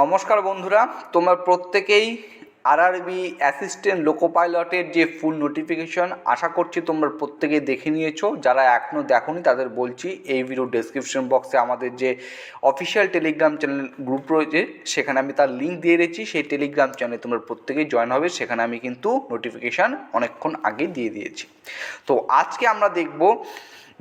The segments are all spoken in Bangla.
নমস্কার বন্ধুরা, তোমরা প্রত্যেকেই আরআরবি অ্যাসিস্ট্যান্ট লোকো পাইলটের যে ফুল নোটিফিকেশন আশা করছি তোমরা প্রত্যেকেই দেখে নিয়েছো। যারা এখনও দেখোনি, তাদের বলছি এই ভিডিও ডেসক্রিপশন বক্সে আমাদের যে অফিসিয়াল টেলিগ্রাম চ্যানেল গ্রুপ রয়েছে, সেখানে আমি তার লিঙ্ক দিয়ে রেখেছি। সেই টেলিগ্রাম চ্যানেলে তোমরা প্রত্যেকেই জয়েন হবে, সেখানে আমি কিন্তু নোটিফিকেশান অনেকক্ষণ আগে দিয়ে দিয়েছি। তো আজকে আমরা দেখব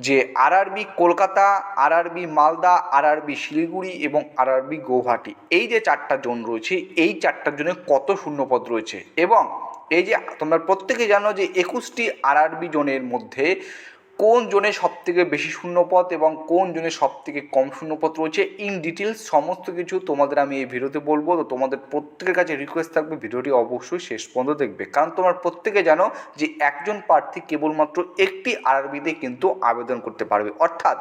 যে RRB Kolkata, RRB Malda, RRB Siliguri এবং আরআরবি গৌহাটি। এই যে চারটা জোন রয়েছে, এই চারটা জোনে কত শূন্যপদ রয়েছে? এবং এই যে তোমরা প্রত্যেকে জানো যে একুশটি আরআরবি জোনের মধ্যে কোন জোনে সব থেকে বেশি শূন্যপদ এবং কোন জোনে সব থেকে কম শূন্যপদ রয়েছে? ইন ডিটেলস সমস্ত কিছু তোমাদের আমি এই ভিডিওতে বলব। তো তোমাদের প্রত্যেকের কাছে রিকোয়েস্ট থাকবে, ভিডিওটি অবশ্যই শেষ পর্যন্ত দেখবে। কারণ তোমার প্রত্যেকে জানো যে একজন প্রার্থী কেবলমাত্র একটি আরবিতে কিন্তু আবেদন করতে পারবে। অর্থাৎ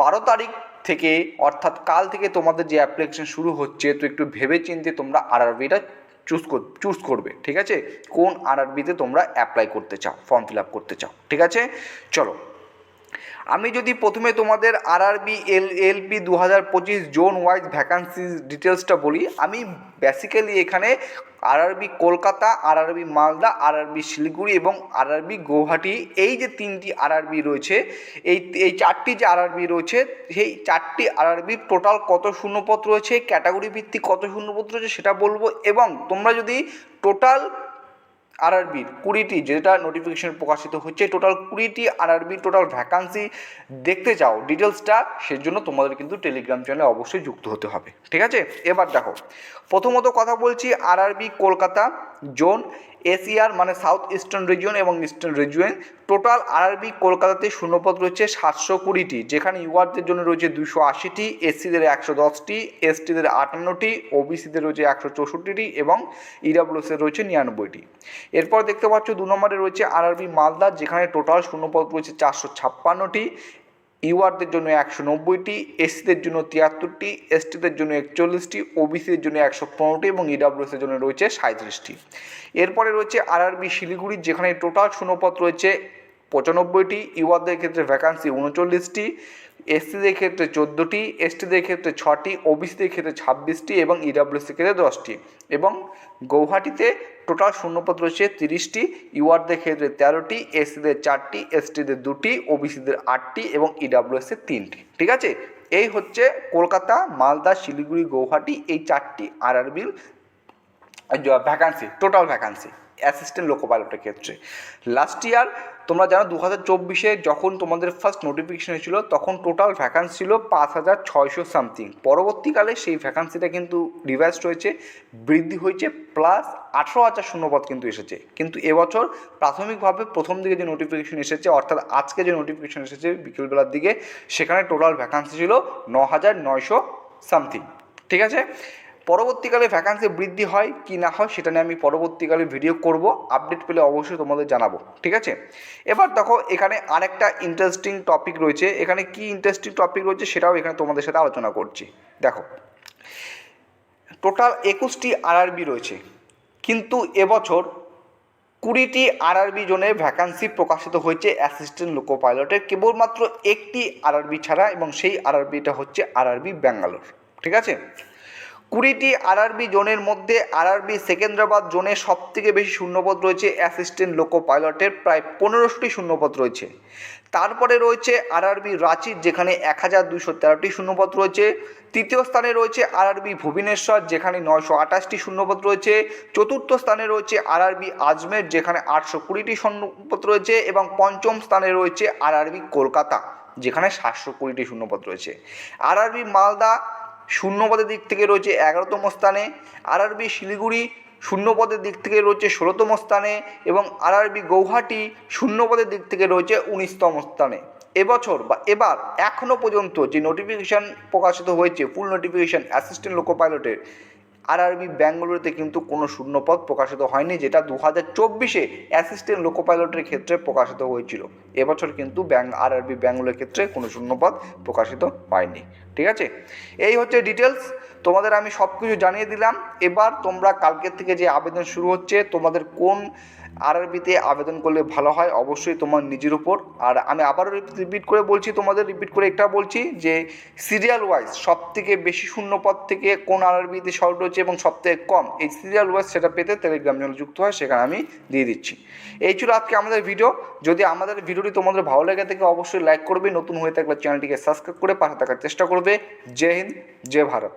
বারো তারিখ থেকে, অর্থাৎ কাল থেকে তোমাদের যে অ্যাপ্লিকেশন শুরু হচ্ছে, তো একটু ভেবে চিন্তে তোমরা আরআরবিটা চুজ কর চুজ করবে, ঠিক আছে? কোন আরআরবিতে তোমরা অ্যাপ্লাই করতে চাও ফর্ম ফিল আপ করতে চাও, ঠিক আছে? চলো আমি যদি প্রথমে তোমাদের আরআরবি এল এলপি দু হাজার পঁচিশ জোন ওয়াইজ ভ্যাকান্সি ডিটেলসটা বলি, আমি বেসিক্যালি এখানে RRB Kolkata RRB Malda RRB Siliguri এবং আরআরবি গৌহাটি এই যে তিনটি আরআরবি রয়েছে, এই এই চারটি যে আরআরবি রয়েছে, সেই চারটি আরআরবি টোটাল কত শূন্যপদ রয়েছে ক্যাটাগরি ভিত্তিক কত শূন্যপদ রয়েছে সেটা বলব এবং তোমরা যদি টোটাল আরআরবির কুড়িটি যেটা নোটিফিকেশন প্রকাশিত হচ্ছে টোটাল কুড়িটি আরআরবি টোটাল ভ্যাকান্সি দেখতে চাও ডিটেলসটা সেজন্য তোমাদের কিন্তু টেলিগ্রাম চ্যানেলে অবশ্যই যুক্ত হতে হবে। ঠিক আছে? এবার দেখো, প্রথমত কথা বলছি আরআরবি কলকাতা। জোন, এশিয়ার মানে সাউথ ইস্টার্ন রিজিয়ন এবং ইস্টার্ন রিজিয়ন টোটাল আরআরবি কলকাতাতে শূন্যপদ রয়েছে সাতশো কুড়িটি, যেখানে ইউআরদের জন্য রয়েছে দুশো আশিটি, এসসিদের একশো দশটি, এসটিদের আটান্নটি ওবিসিদের রয়েছে একশো চৌষট্টিটি এবং ইডাব্লিউএসের রয়েছে নিরানব্বইটি। এরপর দেখতে পাচ্ছ, দু নম্বরে রয়েছে আরআরবি মালদা, যেখানে টোটাল শূন্যপদ রয়েছে চারশো ছাপ্পান্নটি ইউআরদের জন্য একশো নব্বইটি, এসসিদের জন্য তিয়াত্তরটি, এসটিদের জন্য একচল্লিশটি, ওবিসিদের জন্য একশো পনেরোটি এবং ইডাব্লিউএসের জন্য রয়েছে সাঁত্রিশটি এরপরে রয়েছে আরআরবি শিলিগুড়ি, যেখানে টোটাল শূন্যপদ রয়েছে পঁচানব্বইটি, ইউআরদের ক্ষেত্রে ভ্যাকান্সি উনচল্লিশটি, এসসিদের ক্ষেত্রে চোদ্দোটি, এসটিদের ক্ষেত্রে ছটি, ওবিসিদের ক্ষেত্রে ছাব্বিশটি এবং ইডাব্লিউসির ক্ষেত্রে দশটি এবং গৌহাটিতে টোটাল শূন্যপদ রয়েছে তিরিশটি, ইউআরদের ক্ষেত্রে তেরোটি, এসসিদের চারটি, এসটিদের দুটি, ওবিসিদের আটটি এবং ইডাব্লিউএসের তিনটি। ঠিক আছে? এই হচ্ছে কলকাতা, মালদা, শিলিগুড়ি, গৌহাটি এই চারটি আরআরবির vacancy total vacancy assistant loco পাইলটের ক্ষেত্রে। লাস্ট ইয়ার তোমরা জানো দু হাজার চব্বিশে যখন তোমাদের ফার্স্ট নোটিফিকেশন হয়েছিল, তখন টোটাল ভ্যাকান্সি ছিল পাঁচ হাজার ছয়শো সামথিং পরবর্তীকালে সেই ভ্যাকান্সিটা কিন্তু রিভাইসড হয়েছে, বৃদ্ধি হয়েছে প্লাস আঠেরো হাজার শূন্যপদ কিন্তু এসেছে। কিন্তু এবছর প্রাথমিকভাবে প্রথম দিকে যে নোটিফিকেশন এসেছে, অর্থাৎ আজকে যে নোটিফিকেশন এসেছে বিকেলবেলার দিকে, সেখানে টোটাল ভ্যাকান্সি ছিল ন হাজার নয়শো সামথিং ঠিক আছে? পরবর্তীকালে ভ্যাকান্সি বৃদ্ধি হয় কি না হয় সেটা নিয়ে আমি পরবর্তীকালে ভিডিও করব। আপডেট পেলে অবশ্যই তোমাদের জানাব, ঠিক আছে? এবার দেখো, এখানে আরেকটা ইন্টারেস্টিং টপিক রয়েছে। এখানে কি ইন্টারেস্টিং টপিক রয়েছে সেটাও এখানে তোমাদের সাথে আলোচনা করছি। দেখো টোটাল একুশটি আরআরবি রয়েছে। কিন্তু এবছর কুড়িটি আরআরবি জোনে ভ্যাকান্সি প্রকাশিত হয়েছে অ্যাসিস্ট্যান্ট লোকো পাইলটের কেবলমাত্র একটি আরআরবি ছাড়া এবং সেই আরআরবিটা হচ্ছে আরআরবি ব্যাঙ্গালোর ঠিক আছে? কুড়িটি আরআরবি জোনের মধ্যে আরআরবি সেকেন্দ্রাবাদ জোনে সব থেকে বেশি শূন্যপদ রয়েছে অ্যাসিস্ট্যান্ট লোকো পাইলটের, প্রায় পনেরোশোটি শূন্যপদ রয়েছে। তারপরে রয়েছে আরআরবি রাঁচির যেখানে এক হাজার দুশো তেরোটি শূন্যপদ রয়েছে। তৃতীয় স্থানে রয়েছে আরআরবি ভুবনেশ্বর, যেখানে নয়শো আঠাশটি শূন্যপদ রয়েছে। চতুর্থ স্থানে রয়েছে আরআরবি আজমের, যেখানে আটশো কুড়িটি শূন্যপদ রয়েছে এবং পঞ্চম স্থানে রয়েছে আরআরবি কলকাতা, যেখানে সাতশো কুড়িটি শূন্যপদ রয়েছে। আরআরবি মালদা শূন্যপদের দিক থেকে রয়েছে এগারোতম স্থানে, আরআরবি শিলিগুড়ি শূন্যপদের দিক থেকে রয়েছে ষোলোতম স্থানে এবং আরআরবি গৌহাটি শূন্যপদের দিক থেকে রয়েছে উনিশতম স্থানে। এবছর বা এবার এখনও পর্যন্ত যে নোটিফিকেশান প্রকাশিত হয়েছে ফুল নোটিফিকেশান অ্যাসিস্ট্যান্ট লোকো পাইলটের আরআরবি ব্যাঙ্গালোরতে কিন্তু কোনো শূন্যপদ প্রকাশিত হয়নি, যেটা দু হাজার চব্বিশে অ্যাসিস্ট্যান্ট লোকো পাইলটের ক্ষেত্রে প্রকাশিত হয়েছিল। এবছর কিন্তু ব্যাং, আরআরবি ব্যাঙ্গালোরের ক্ষেত্রে কোনো শূন্যপদ প্রকাশিত হয়নি। ঠিক আছে? এই হচ্ছে ডিটেলস তোমাদের আমি সব কিছু জানিয়ে দিলাম। এবার তোমরা কালকের থেকে যে আবেদন শুরু হচ্ছে, তোমাদের কোন আরআরবিতে আবেদন করলে ভালো হয়, অবশ্যই তোমার নিজের উপর। আর আমি আবারও রিপিট করে বলছি, তোমাদের রিপিট করে এটা বলছি যে সিরিয়াল ওয়াইজ সব থেকে বেশি শূন্যপদ থেকে কোন আরআরবিতে শর্ট রয়েছে এবং সব থেকে কম, এই সিরিয়াল ওয়াইজ সেটা পেতে টেলিগ্রাম চ্যানেল যুক্ত হয়, সেখানে আমি দিয়ে দিচ্ছি। এই ছিল আজকে আমাদের ভিডিও যদি আমাদের ভিডিওটি তোমাদের ভালো লেগে থাকে, অবশ্যই লাইক করবে। নতুন হয়ে থাকলে চ্যানেলটিকে সাবস্ক্রাইব করে পাশে থাকার চেষ্টা করবে। জয় হিন্দ, জয় ভারত।